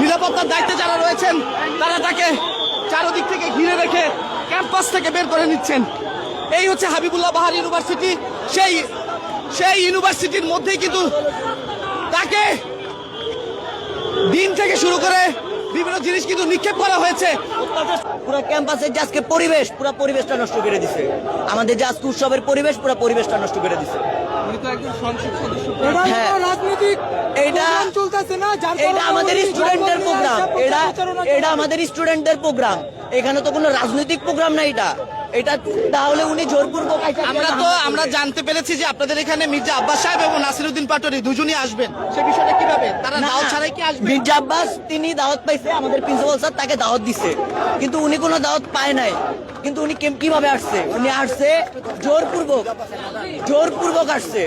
নিরাপত্তার দায়িত্বে যারা রয়েছেন, তারা তাকে চারদিক থেকে ঘিরে রেখে ক্যাম্পাস থেকে বের করে নিচ্ছেন। এই হচ্ছে হাবিবুল্লাহ বাহার ইউনিভার্সিটি। সেই সেই ইউনিভার্সিটির মধ্যেই কিন্তু তাকে দিন থেকে শুরু করে বিভিন্ন জিনিস কিন্তু নিক্ষেপ করা হয়েছে। পুরো ক্যাম্পাসের যে আজকে পরিবেশ পুরো পরিবেশটা নষ্ট করে দিছে। আমাদের যে আজকে উৎসবের পরিবেশ পুরো পরিবেশটা নষ্ট করে দিছে। এটা হ্যাঁ। কোনো রাজনৈতিক এইটা প্রোগ্রাম চলতেছে না যার এটা কারণে আমাদের উনি স্টুডেন্টদের প্রোগ্রাম। এটা এটা আমাদের স্টুডেন্টদের প্রোগ্রাম। এখানে তো কোনো রাজনৈতিক প্রোগ্রাম না এটা। এটা তাহলে উনি জোরপূর্বক আমরা তো আমরা জানতে পেরেছি যে আপনাদের এখানে মির্জা আব্বাস সাহেব এবং নাসিরুদ্দিন পাটোয়ারি দুজনই আসবেন। সে বিষয়টা কীভাবে? তারা দাওয়াত ছাড়াই কি আসবে? মির্জা আব্বাস তিনি দাওয়াত পাইছে আমাদের প্রিন্সিপাল স্যার তাকে দাওয়াত দিছে। কিন্তু উনি কোনো দাওয়াত পায় নাই। কিন্তু উনি কীভাবে আসছে? উনি আসছে জোরপূর্বক জোরপূর্বক আসছে।